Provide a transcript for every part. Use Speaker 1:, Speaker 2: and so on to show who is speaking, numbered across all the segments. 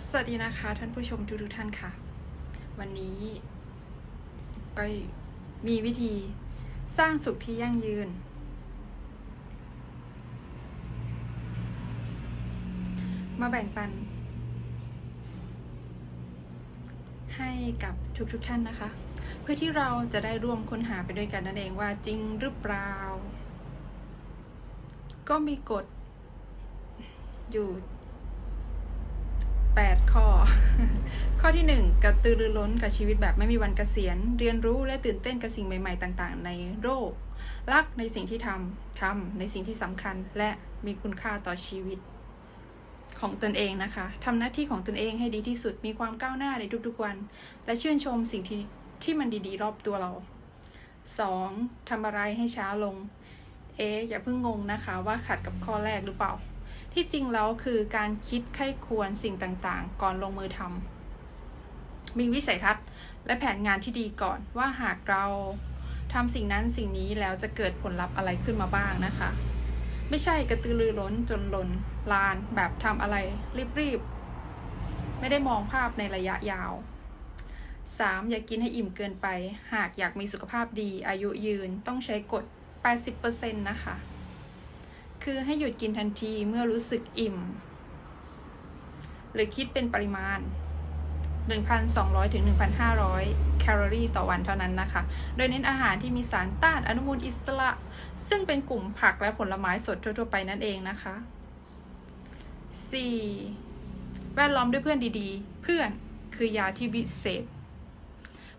Speaker 1: สวัสดีนะคะท่านผู้ชมทุกท่านค่ะ วันนี้ก็มีวิธีสร้างสุขที่ยั่งยืน มาแบ่งปัน ให้กับทุกๆทท่านนะคะ เพื่อที่เราจะได้ร่วมค้นหาไปด้วยกันนั่นเองว่าจริงหรือเปล่า ก็มีกฎอยู่ 8 ข้อ ข้อที่ 1 กระตือรือร้นกับชีวิตแบบไม่มีวันเกษียณ เรียนรู้และตื่นเต้นกับสิ่งใหม่ๆ ต่างๆ ในโลกรักในสิ่งที่ทำทำในสิ่งที่สำคัญและมีคุณค่าต่อชีวิตของตนเองนะคะทำหน้าที่ของตนเองให้ดีที่สุด มีความก้าวหน้าในทุกๆวัน และชื่นชมสิ่งที่ที่มันดีๆ รอบตัวเรา 2. ทำอะไรให้ช้าลง เอ๊ะอย่าเพิ่งงงนะคะว่าขัดกับข้อแรกหรือเปล่า ที่จริงแล้วคือการคิดไข้ควรสิ่งต่างๆ ก่อนลงมือทำมีวิสัยทัศน์และแผนงานที่ดีก่อนว่าหากเราทำสิ่งนั้นสิ่งนี้แล้วจะเกิดผลลัพธ์อะไรขึ้นมาบ้างนะคะ ไม่ใช่กระตือรือร้นจนหลนลานแบบทำอะไรรีบๆ ไม่ได้มองภาพในระยะยาว 3. อย่ากินให้อิ่มเกินไป หากอยากมีสุขภาพดีอายุยืนต้องใช้กฎ 80%นะคะ คือให้หยุดกินทันทีเมื่อรู้สึกอิ่ม หรือคิดเป็นปริมาณ 1,200ถึง1,500 แคลอรี่ต่อวันเท่านั้นนะคะ โดยเน้นอาหารที่มีสารต้านอนุมูลอิสระ ซึ่งเป็นกลุ่มผักและผลไม้สดทั่ว ๆ ไปนั่นเองนะคะ 4. แวดล้อมด้วยเพื่อนดีๆ เพื่อนคือยาที่วิเศษ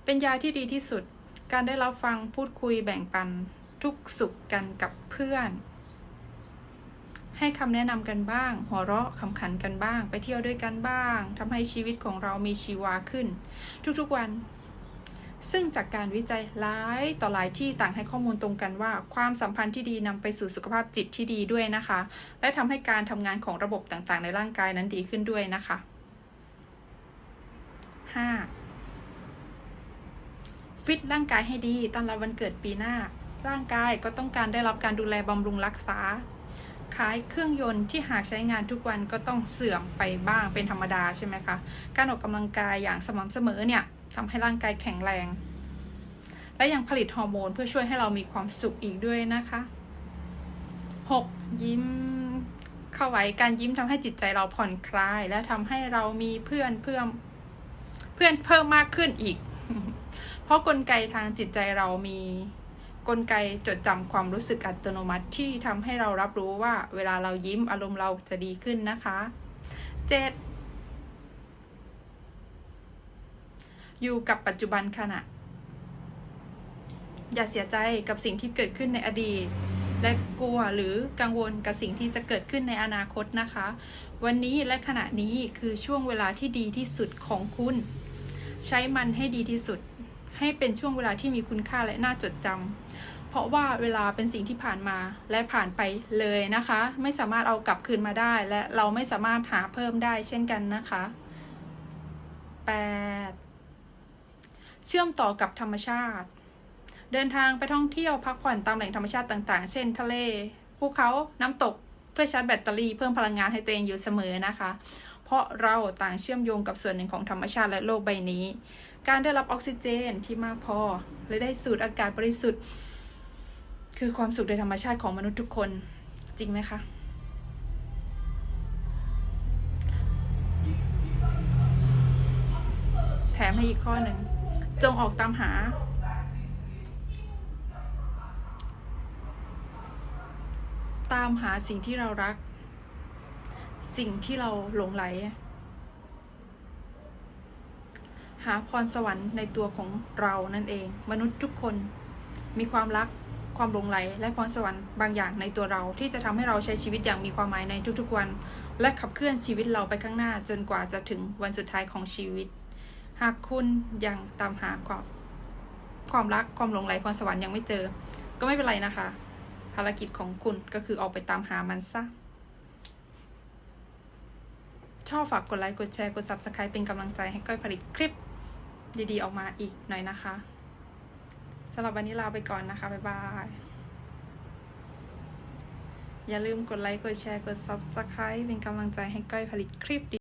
Speaker 1: เป็นยาที่ดีที่สุด การได้รับฟังพูดคุยแบ่งปันทุกสุขกันกับเพื่อน ให้คำแนะนำกันบ้าง หัวเราะขำขันกันบ้าง ไปเที่ยวด้วยกันบ้างทำให้ชีวิตของเรามีชีวาขึ้น ทุกๆวัน ซึ่งจากการวิจัยหลายต่อหลายที่ต่างให้ข้อมูลตรงกันว่า ความสัมพันธ์ที่ดีนำไปสู่สุขภาพจิตที่ดีด้วยนะคะ และทำให้การทำงานของระบบต่างๆ ในร่างกายนั้นดีขึ้นด้วยนะคะ 5. ฟิตร่างกายให้ดีต้อนรับวันเกิดปีหน้า ร่างกายก็ต้องการได้รับการดูแลบำรุงรักษา คล้ายเครื่องยนต์ที่หากใช้งานทุกวันก็ต้องเสื่อมไปบ้างเป็นธรรมดาใช่ไหมคะ การออกกำลังกายอย่างสม่ำเสมอเนี่ยทำให้ร่างกายแข็งแรง และยังผลิตฮอร์โมนเพื่อช่วยให้เรามีความสุขอีกด้วยนะคะ 6. ยิ้มเข้าไว้การยิ้มทำให้จิตใจเราผ่อนคลาย และทำให้เรามีเพื่อนเพิ่มเพื่อนเพิ่มมากขึ้นอีก เพราะกลไกทางจิตใจเรามี กลไกจดจำความรู้สึกอัตโนมัติที่ทำให้เรารับรู้ว่า เวลาเรายิ้มอารมณ์เราจะดีขึ้นนะคะ 7. อยู่กับปัจจุบันขณะ อย่าเสียใจกับสิ่งที่เกิดขึ้นในอดีต และกลัวหรือกังวลกับสิ่งที่จะเกิดขึ้นในอนาคตนะคะ วันนี้และขณะนี้คือช่วงเวลาที่ดีที่สุดของคุณ ใช้มันให้ดีที่สุด ให้เป็นช่วงเวลาที่มีคุณค่าและน่าจดจำเพราะว่าเวลาเป็นสิ่งที่ผ่านมาและผ่านไปเลยนะคะ ไม่สามารถเอากลับคืนมาได้ และเราไม่สามารถหาเพิ่มได้เช่นกันนะคะ 8. เชื่อมต่อกับธรรมชาติ เดินทางไปท่องเที่ยวพักผ่อนตามแหล่งธรรมชาติต่างๆ เช่น ทะเลภูเขาน้ำตกเพื่อชาร์จแบตเตอรี่เพิ่มพลังงานให้ตัวเองอยู่เสมอนะคะ ราะเราต่างเชื่อมโยงกับส่วนหนึ่งของธรรมชาติและโลกใบนี้ การได้รับออกซิเจนที่มากพอ และได้สูดอากาศบริสุทธิ์ คือความสุขในธรรมชาติของมนุษย์ทุกคนจริงไหมคะแถมให้อีกข้อหนึ่ง จงออกตามหา ตามหาสิ่งที่เรารัก สิ่งที่เราหลงไหล หาพรสวรรค์ในตัวของเรานั่นเอง มนุษย์ทุกคนมีความรักความหลงไหล และพรสวรรค์บางอย่างในตัวเราที่จะทำให้เราใช้ชีวิตอย่างมีความหมายในทุกๆวัน และขับเคลื่อนชีวิตเราไปข้างหน้าจนกว่าจะถึงวันสุดท้ายของชีวิต หากคุณยังตามหาความความรักความหลงไหลพรสวรรค์ยังไม่เจอ ก็ไม่เป็นไรนะคะ ภารกิจของคุณก็คือออกไปตามหามันซะ ชอบฝากกดไลค์ กดแชร์ กด subscribe เป็นกำลังใจให้ก้อยผลิตคลิปดีๆ ออกมาอีกหน่อยนะคะสำหรับวันนี้ลาไปก่อนนะคะ บ๊ายบาย อย่าลืมกดไลค์ กดแชร์ กด subscribe เป็นกำลังใจให้ก้อยผลิตคลิปดี